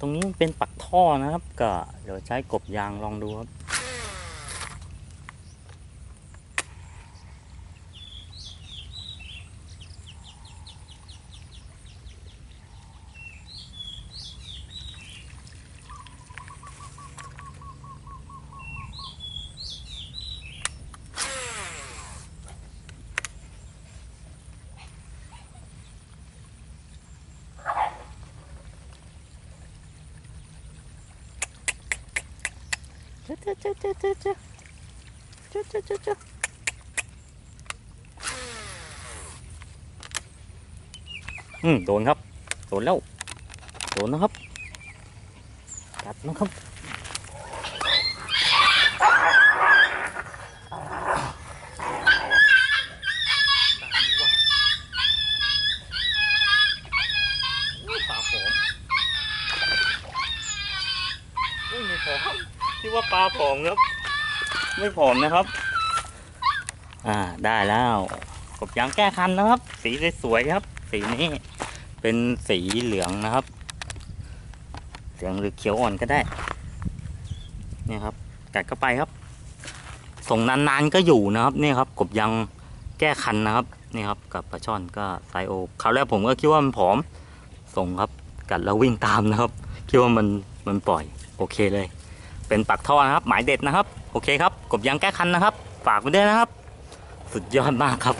ตรงนี้เป็นปักท่อนะครับ ก็เดี๋ยวใช้กบยางลองดูครับ เจ๊เจ๊เจ๊เจ๊เจ๊เจ๊เจ๊เจ๊เจ๊เจ๊อืมโดนครับ โดนแล้ว โดนนะครับ กัดนะครับปลาผมไม่ผอม ที่ว่าปลาผอมครับ ไม่ผอมนะครับ อ่าได้แล้วกบยางแก้คันนะครับ สีสวยๆครับ สีนี้เป็นสีเหลืองนะครับเหลืองหรือเขียวอ่อนก็ได้เนี่ยครับกัดเข้าไปครับ ส่งนานๆก็อยู่นะครับเนี่ยครับ กบยางแก้คันนะครับนี่ครับกับปลาช่อนก็ไซโอคราวแรกผมก็คิดว่ามันผอม ส่งครับกัดแล้ววิ่งตามนะครับ คิดว่ามันมันปล่อย โอเคเลย เป็นปักท่อนะครับ หมายเด็ดนะครับ โอเคครับ กบยางแก้คันนะครับ ฝากไว้ด้วยนะครับ สุดยอดมากครับ